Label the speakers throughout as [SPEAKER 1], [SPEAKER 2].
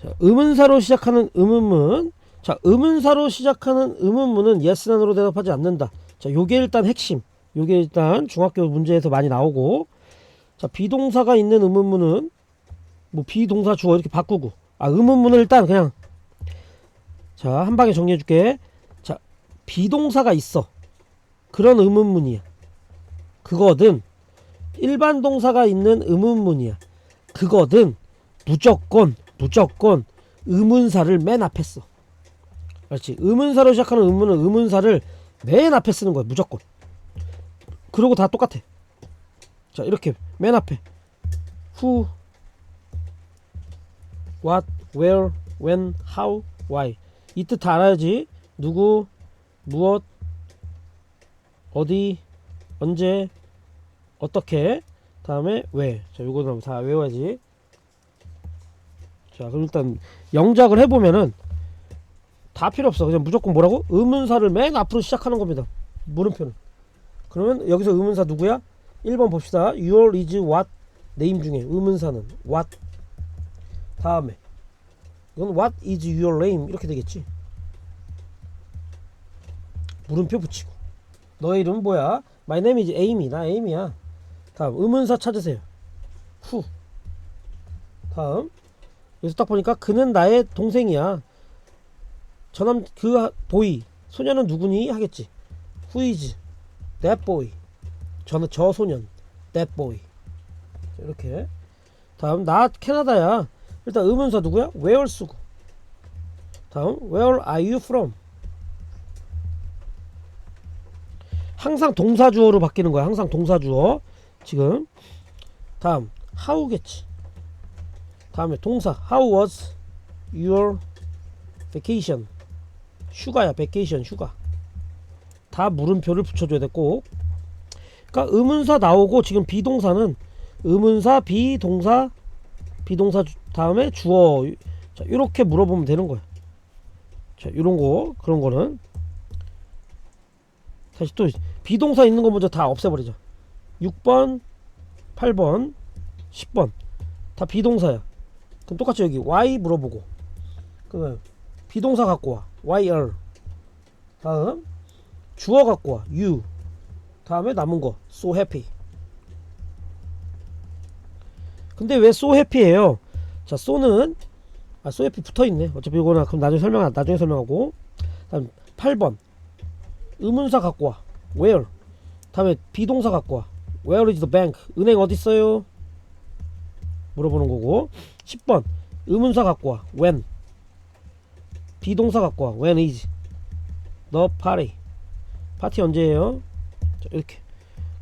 [SPEAKER 1] 자, 의문사로 시작하는 의문문. 자, 의문사로 시작하는 의문문은 yes, no로 대답하지 않는다. 자, 요게 일단 핵심. 요게 일단 중학교 문제에서 많이 나오고. 자, 비동사가 있는 의문문은 뭐 비동사 주어 이렇게 바꾸고. 아, 의문문은 일단 그냥 자, 한 방에 정리해 줄게. 자, 비동사가 있어. 그런 의문문이야. 그거든 일반 동사가 있는 의문문이야. 그거든 무조건 무조건 의문사를 맨 앞에 써. 그렇지. 의문사로 시작하는 의문은 의문사를 맨 앞에 쓰는 거야. 무조건. 그러고 다 똑같아. 자 이렇게 맨 앞에 who, what, where, when, how, why 이 뜻 다 알아야지. 누구, 무엇, 어디, 언제, 어떻게 다음에 왜. 자 요거는 다 외워야지. 자 그럼 일단 영작을 해보면은 다 필요 없어. 그냥 무조건 뭐라고? 의문사를 맨 앞으로 시작하는 겁니다. 물음표는. 그러면 여기서 의문사 누구야? 1번 봅시다. Your is what? name 중에 의문사는 what? 다음에. 이건 what is your name? 이렇게 되겠지. 물음표 붙이고. 너의 이름은 뭐야? My name is Amy. 나 Amy야. 다음 의문사 찾으세요. 후. 다음 여기서 딱 보니까 그는 나의 동생이야. 저남 그 하- 보이 소년은 누구니 하겠지. Who is that boy? 저는 저 소년 that boy. 자, 이렇게 다음 나 캐나다야. 일단 의문사 누구야? Where 쓰고. 다음 Where are you from? 항상 동사주어로 바뀌는 거야. 항상 동사주어. 지금 다음 how겠지. 다음에 동사 How was your vacation? 휴가야 vacation 휴가 다 물음표를 붙여줘야 돼 꼭. 그러니까 의문사 나오고 지금 비동사는 의문사 비동사 비동사 주- 다음에 주어 자 이렇게 물어보면 되는 거야. 자 이런 거 그런 거는 다시 또 비동사 있는 거 먼저 다 없애버리자. 6번, 8번, 10번 다 비동사야. 그럼 똑같이 여기 why 물어보고. 그러면 비동사 갖고 와. Why're 다음 주어 갖고 와. You 다음에 남은 거. So happy. 근데 왜 so happy예요? 자 so는 아 so happy 붙어있네. 어차피 이거는 그럼 나중에 설명 나중에 설명하고. 다음 8번. 의문사 갖고 와. Where? 다음에 비동사 갖고 와. Where is the bank? 은행 어디 있어요 물어보는 거고. 10번. 의문사 갖고 와. when. 비동사 갖고 와. when is. the party 파티 언제예요? 자 이렇게.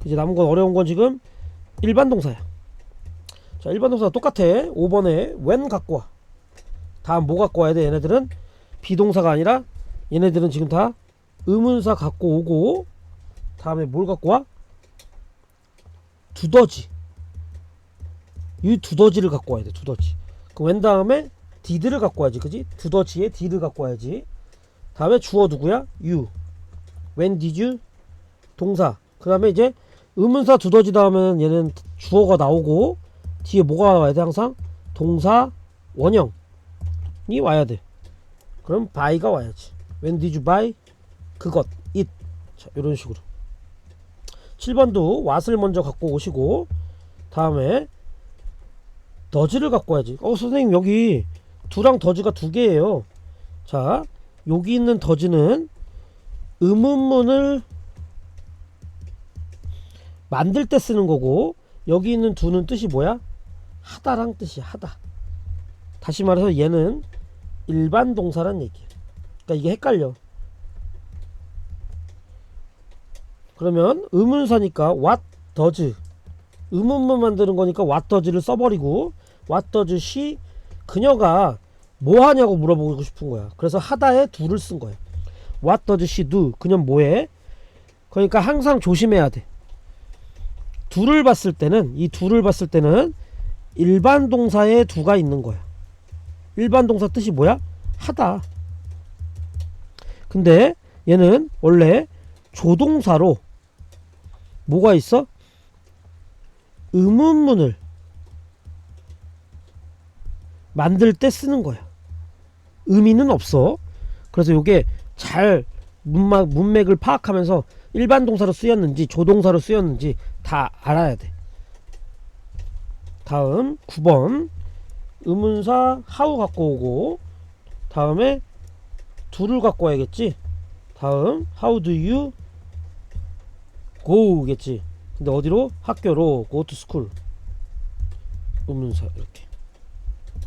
[SPEAKER 1] 이제 남은 건 어려운 건 지금 일반 동사야. 자 일반 동사 똑같아. 5번에 when 갖고 와. 다음 뭐 갖고 와야 돼? 얘네들은 비동사가 아니라 얘네들은 지금 다 의문사 갖고 오고 다음에 뭘 갖고 와? 두더지 이 두더지를 갖고 와야 돼 두더지. 그웬 다음에 디드를 갖고 와야지 그지? 두더지에 디드 갖고 와야지. 다음에 주어 누구야? you when did you? 동사. 그 다음에 이제 의문사 두더지 다음에는 얘는 주어가 나오고 뒤에 뭐가 와야 돼 항상? 동사 원형이 와야 돼. 그럼 by가 와야지. When did you buy? 그것 it. 자 이런 식으로. 7번도 what을 먼저 갖고 오시고 다음에 더즈를 갖고 와야지. 어 선생님 여기 두랑 더즈가 두 개예요. 자 여기 있는 더즈는 의문문을 만들 때 쓰는 거고 여기 있는 두는 뜻이 뭐야? 하다랑 뜻이 하다. 다시 말해서 얘는 일반 동사란 얘기야. 그러니까 이게 헷갈려. 그러면 의문사니까 what does 의문문 만드는 거니까 what does를 써버리고 does she 그녀가 뭐 하냐고 물어보고 싶은 거야. 그래서 하다에 do를 쓴 거야. what does she do? 그녀는 뭐해? 그러니까 항상 조심해야 돼. do를 봤을 때는 이 do를 봤을 때는 일반 동사에 do가 있는 거야. 일반 동사 뜻이 뭐야? 하다. 근데 얘는 원래 조동사로 뭐가 있어? 의문문을 만들 때 쓰는 거야. 의미는 없어. 그래서 요게 잘 문막 문맥을 파악하면서 일반 동사로 쓰였는지 조동사로 쓰였는지 다 알아야 돼. 다음 9번 의문사 how 갖고 오고 다음에 do를 갖고 와야겠지. 다음 how do you go겠지. 근데 어디로? 학교로 go to school. 의문사 이렇게.